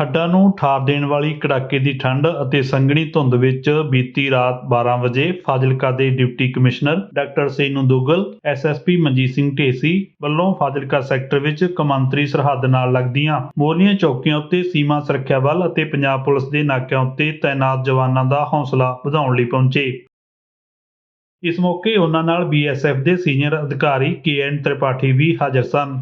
ਹੱਡਾਂ ਨੂੰ ਠਾਰ ਦੇਣ ਵਾਲੀ ਕੜਾਕੇ ਦੀ ਠੰਡ ਅਤੇ ਸੰਘਣੀ ਧੁੰਦ ਵਿੱਚ ਬੀਤੀ ਰਾਤ 12 ਵਜੇ ਫਾਜ਼ਿਲਕਾ ਦੇ deputy commissioner doctor Senu Duggal SSP Manjeet Singh Dhesi ਵੱਲੋਂ ਫਾਜ਼ਿਲਕਾ ਸੈਕਟਰ ਵਿੱਚ ਕਮਾਂਤਰੀ ਸਰਹੱਦ ਨਾਲ ਲੱਗਦੀਆਂ ਮੋਰਨੀਆਂ ਚੌਕੀਆਂ ਉੱਤੇ ਸੀਮਾ ਸੁਰੱਖਿਆ ਬਲ ਅਤੇ ਪੰਜਾਬ ਪੁਲਿਸ ਦੇ ਨਾਕਿਆਂ ਉੱਤੇ ਤਾਇਨਾਤ ਜਵਾਨਾਂ ਦਾ ਹੌਸਲਾ ਵਧਾਉਣ ਲਈ ਪਹੁੰਚੇ। ਇਸ ਮੌਕੇ ਉਹਨਾਂ ਨਾਲ ਬੀਐਸਐਫ ਦੇ ਸੀਨੀਅਰ ਅਧਿਕਾਰੀ ਕੇਐਨ ਤ੍ਰਿਪਾਠੀ ਵੀ ਹਾਜ਼ਰ ਸਨ।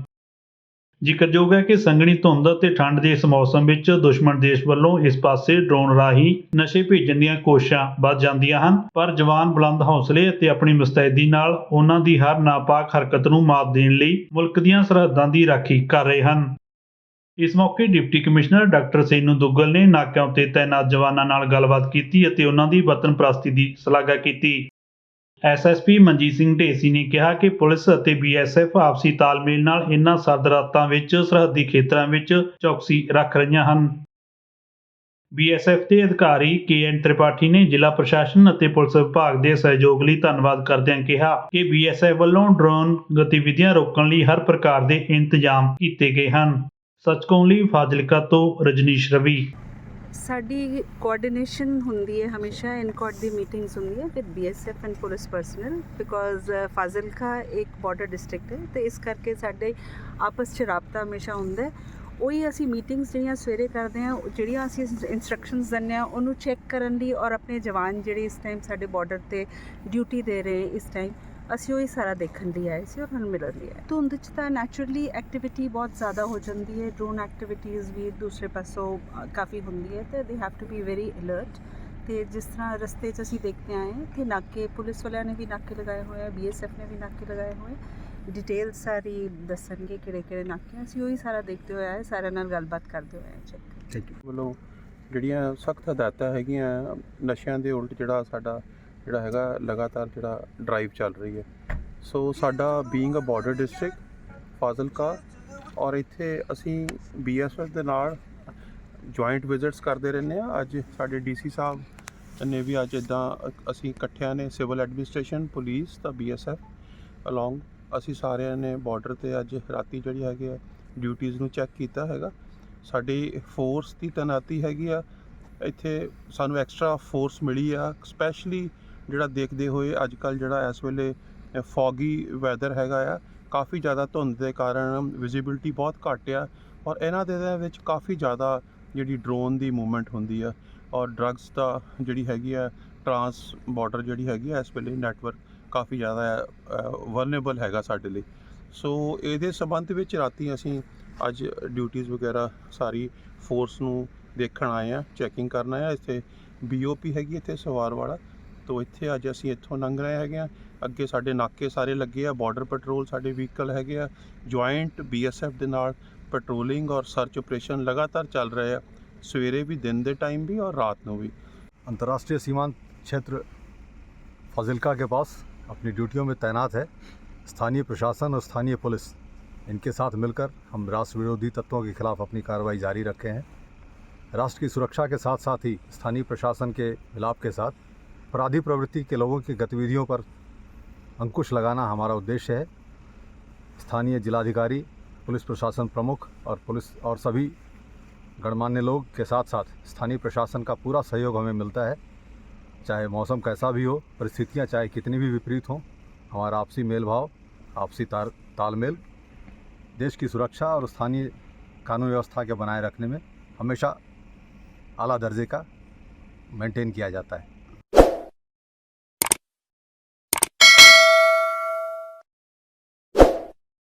ਜ਼ਿਕਰਯੋਗ ਹੈ ਕਿ ਸੰਘਣੀ ਧੁੰਦ ਅਤੇ ਠੰਡ ਦੇ ਇਸ ਮੌਸਮ ਵਿੱਚ ਦੁਸ਼ਮਣ ਦੇਸ਼ ਵੱਲੋਂ ਇਸ ਪਾਸੇ ਡਰੋਨ ਰਾਹੀਂ ਨਸ਼ੇ ਭੇਜਣ ਦੀਆਂ ਕੋਸ਼ਿਸ਼ਾਂ ਵੱਧ ਜਾਂਦੀਆਂ ਹਨ। ਪਰ ਜਵਾਨ ਬੁਲੰਦ ਹੌਸਲੇ ਅਤੇ ਆਪਣੀ ਮੁਸਤੈਦੀ ਨਾਲ ਉਹਨਾਂ ਦੀ ਹਰ ਨਾਪਾਕ ਹਰਕਤ ਨੂੰ ਮਾਤ ਦੇਣ ਲਈ ਮੁਲਕ ਦੀਆਂ ਸਰਹੱਦਾਂ ਦੀ ਰਾਖੀ ਕਰ ਰਹੇ ਹਨ। ਇਸ ਮੌਕੇ deputy commissioner doctor Senu Duggal ਨੇ ਨਾਕਿਆਂ ਉੱਤੇ ਤਾਇਨਾਤ ਜਵਾਨਾਂ ਨਾਲ ਗੱਲਬਾਤ ਕੀਤੀ ਅਤੇ ਉਹਨਾਂ ਦੀ ਵਤਨ ਪ੍ਰਸਤੀ ਦੀ ਸ਼ਲਾਘਾ ਕੀਤੀ। ਐਸਐਸਪੀ ਮਨਜੀਤ ਸਿੰਘ ਢੇਸੀ ਨੇ ਕਿਹਾ ਕਿ ਪੁਲਿਸ ਅਤੇ ਬੀਐਸਐਫ ਆਪਸੀ ਤਾਲਮੇਲ ਨਾਲ ਇਨ੍ਹਾਂ ਸਰਦ ਰਾਤਾਂ ਵਿੱਚ ਸਰਹੱਦੀ ਖੇਤਰਾਂ ਵਿੱਚ ਚੌਕਸੀ ਰੱਖ ਰਹੀਆਂ ਹਨ। ਬੀਐਸਐਫ ਦੇ ਅਧਿਕਾਰੀ ਕੇਐਨ ਤ੍ਰਿਪਾਠੀ ਨੇ ਜ਼ਿਲ੍ਹਾ ਪ੍ਰਸ਼ਾਸਨ ਅਤੇ ਪੁਲਿਸ ਵਿਭਾਗ ਦੇ ਸਹਿਯੋਗ ਲਈ ਧੰਨਵਾਦ ਕਰਦਿਆਂ ਕਿਹਾ ਕਿ ਬੀਐਸਐਫ ਵੱਲੋਂ ਡਰੋਨ ਗਤੀਵਿਧੀਆਂ ਰੋਕਣ ਲਈ ਹਰ ਪ੍ਰਕਾਰ ਦੇ ਇੰਤਜ਼ਾਮ ਕੀਤੇ ਗਏ ਹਨ। ਸੱਚਕੌਂ ਲਈ ਫਾਜ਼ਿਲਕਾ ਤੋਂ ਰਜਨੀਸ਼ ਰਵੀ ਸਾਡੀ ਕੋਆਰਡੀਨੇਸ਼ਨ ਹੁੰਦੀ ਹੈ ਹਮੇਸ਼ਾ ਇਨਕੋਟ ਦੀ ਮੀਟਿੰਗਸ ਹੁੰਦੀ ਹੈ with BSF and police personnel because Fazilka ਇੱਕ ਬਾਰਡਰ ਡਿਸਟ੍ਰਿਕਟ ਹੈ ਤੇ ਇਸ ਕਰਕੇ ਸਾਡੇ ਆਪਸ 'ਚ ਰਾਬਤਾ ਹਮੇਸ਼ਾ ਹੁੰਦਾ ਹੈ। ਉਹੀ ਅਸੀਂ ਮੀਟਿੰਗਸ ਜਿਹੜੀਆਂ ਸਵੇਰੇ ਕਰਦੇ ਹਾਂ ਜਿਹੜੀਆਂ ਅਸੀਂ ਇਨਸਟਰਕਸ਼ਨਸ ਦਿੰਦੇ ਹਾਂ, ਉਹਨੂੰ ਚੈੱਕ ਕਰਨ ਲਈ ਔਰ ਆਪਣੇ ਜਵਾਨ ਜਿਹੜੇ ਇਸ ਟਾਈਮ ਸਾਡੇ ਬਾਰਡਰ ਤੇ ਡਿਊਟੀ ਦੇ ਰਹੇ ਇਸ ਟਾਈਮ ਅਸੀਂ ਉਹੀ ਸਾਰਾ ਦੇਖਣ ਲਈ ਆਏ ਸੀ ਔਰ ਹੁਣ ਮਿਲਣ ਲਈ ਆਏ। ਧੁੰਦ 'ਚ ਤਾਂ ਨੈਚੁਰਲੀ ਐਕਟੀਵਿਟੀ ਬਹੁਤ ਜ਼ਿਆਦਾ ਹੋ ਜਾਂਦੀ ਹੈ। ਡਰੋਨ ਐਕਟੀਵਿਟੀਜ਼ ਵੀ ਦੂਸਰੇ ਪਾਸੋਂ ਕਾਫੀ ਹੁੰਦੀ ਹੈ ਤੇ they have to be very alert ਤੇ ਜਿਸ ਤਰ੍ਹਾਂ ਰਸਤੇ 'ਚ ਅਸੀਂ ਦੇਖਦੇ ਆਏ ਹਾਂ ਕਿ ਨਾਕੇ, ਪੁਲਿਸ ਵਾਲਿਆਂ ਨੇ ਵੀ ਨਾਕੇ ਲਗਾਏ ਹੋਏ ਆ ਬੀਐਸਐਫ ਨੇ ਵੀ ਨਾਕੇ ਲਗਾਏ ਹੋਏ ਡਿਟੇਲ ਸਾਰੀ ਦੱਸਣਗੇ ਕਿਹੜੇ ਕਿਹੜੇ ਨਾਕੇ ਅਸੀਂ ਉਹੀ ਸਾਰਾ ਦੇਖਦੇ ਹੋਏ ਆਏ, ਸਾਰਿਆਂ ਨਾਲ ਗੱਲਬਾਤ ਕਰਦੇ ਹੋਏ ਆਏ ਚੈੱਕ ਥੈਂਕ ਯੂ ਜਿਹੜੀਆਂ ਸਖਤ ਹਦਾਇਤਾਂ ਹੈਗੀਆਂ ਨਸ਼ਿਆਂ ਦੇ ਉਲਟ ਜਿਹੜਾ ਸਾਡਾ ਜਿਹੜਾ ਹੈਗਾ ਲਗਾਤਾਰ ਜਿਹੜਾ ਡਰਾਈਵ ਚੱਲ ਰਹੀ ਹੈ। ਸੋ ਸਾਡਾ being a border district Fazilka ਔਰ ਇੱਥੇ ਅਸੀਂ ਬੀਐਸਐਫ ਦੇ ਨਾਲ ਜੁਆਇੰਟ ਵਿਜ਼ਿਟਸ ਕਰਦੇ ਰਹਿੰਦੇ ਆ ਅੱਜ ਸਾਡੇ ਡੀਸੀ ਸਾਹਿਬ ਨੇ ਵੀ ਅੱਜ ਇਦਾਂ ਅਸੀਂ ਇਕੱਠਿਆਂ ਨੇ ਸਿਵਲ ਐਡਮਿਨਿਸਟ੍ਰੇਸ਼ਨ ਪੁਲਿਸ ਤਾਂ ਬੀਐਸਐਫ ਅਲੋਂਗ ਅਸੀਂ ਸਾਰਿਆਂ ਨੇ ਬਾਰਡਰ ਤੇ ਅੱਜ ਰਾਤੀ ਜਿਹੜੀ ਹੈਗੀ ਆ ਡਿਊਟੀਆਂ ਨੂੰ ਚੈੱਕ ਕੀਤਾ ਹੈਗਾ। ਸਾਡੀ ਫੋਰਸ ਦੀ ਤੈਨਾਤੀ ਹੈਗੀ ਆ। ਇੱਥੇ ਸਾਨੂੰ ਐਕਸਟਰਾ ਫੋਰਸ ਮਿਲੀ ਆ ਸਪੈਸ਼ਲੀ ਜਿਹੜਾ ਦੇਖਦੇ ਹੋਏ ਅੱਜ ਕੱਲ ਜਿਹੜਾ ਇਸ ਵੇਲੇ ਫੌਗੀ ਵੈਦਰ ਹੈਗਾ ਆ, ਕਾਫੀ ਜ਼ਿਆਦਾ ਧੁੰਦ ਦੇ ਕਾਰਨ ਵਿਜ਼ਿਬਿਲਟੀ ਬਹੁਤ ਘੱਟ ਆ ਔਰ ਇਹਨਾਂ ਦੇ ਵਿੱਚ ਕਾਫੀ ਜ਼ਿਆਦਾ ਜਿਹੜੀ ਡਰੋਨ ਦੀ ਮੂਵਮੈਂਟ ਹੁੰਦੀ ਆ ਔਰ ਡਰੱਗਸ ਦਾ ਜਿਹੜੀ ਹੈਗੀ ਆ ਟਰਾਂਸ ਬਾਰਡਰ ਜਿਹੜੀ ਹੈਗੀ ਆ ਇਸ ਵੇਲੇ ਨੈਟਵਰਕ ਕਾਫੀ ਜ਼ਿਆਦਾ ਵਰਨੇਬਲ ਹੈਗਾ ਸਾਡੇ ਲਈ। ਸੋ ਇਹਦੇ ਸਬੰਧ ਵਿੱਚ ਰਾਤੀ ਅਸੀਂ ਅੱਜ ਡਿਊਟੀਆਂ ਵਗੈਰਾ ਸਾਰੀ ਫੋਰਸ ਨੂੰ ਦੇਖਣ ਆਏ ਆ ਚੈਕਿੰਗ ਕਰਨ ਆਏ ਆ। ਇੱਥੇ ਬੀਓਪੀ ਹੈਗੀ ਇੱਥੇ ਸਵਾਰ ਵਾਲਾ ਤੋਂ ਇੱਥੇ ਅੱਜ ਅਸੀਂ ਇੱਥੋਂ ਲੰਘ ਰਹੇ ਹੈਗੇ ਆ ਅੱਗੇ ਸਾਡੇ ਨਾਕੇ ਸਾਰੇ ਲੱਗੇ ਆ ਬਾਰਡਰ ਪੈਟਰੋਲ ਸਾਡੇ ਵਹੀਕਲ ਹੈਗੇ ਆ ਜੁਆਇੰਟ ਬੀਐਸਐਫ ਦੇ ਨਾਲ ਪੈਟਰੋਲਿੰਗ ਔਰ ਸਰਚ ਆਪਰੇਸ਼ਨ ਲਗਾਤਾਰ ਚੱਲ ਰਹੇ ਆ ਸਵੇਰੇ ਵੀ ਦਿਨ ਦੇ ਟਾਈਮ ਵੀ ਔਰ ਰਾਤ ਨੂੰ भी अंतर्राष्ट्रीय सीमांत क्षेत्र फाजिल्का के पास अपनी ड्यूटियों में तैनात है स्थानीय प्रशासन और स्थानीय पुलिस इनके साथ मिलकर हम राष्ट्र विरोधी तत्वों के खिलाफ अपनी कार्रवाई जारी रखे हैं राष्ट्र की सुरक्षा के साथ साथ ही स्थानीय प्रशासन के मिलाप के साथ अपराधी प्रवृत्ति के लोगों की गतिविधियों पर अंकुश लगाना हमारा उद्देश्य है। स्थानीय जिलाधिकारी, पुलिस प्रशासन प्रमुख और पुलिस और सभी गणमान्य लोग के साथ साथ स्थानीय प्रशासन का पूरा सहयोग हमें मिलता है। चाहे मौसम कैसा भी हो, परिस्थितियाँ चाहे कितनी भी विपरीत हों, हमारा आपसी मेल भाव आपसी तार, तालमेल, देश की सुरक्षा और स्थानीय कानून व्यवस्था के बनाए रखने में हमेशा आला दर्जे का मेंटेन किया जाता है।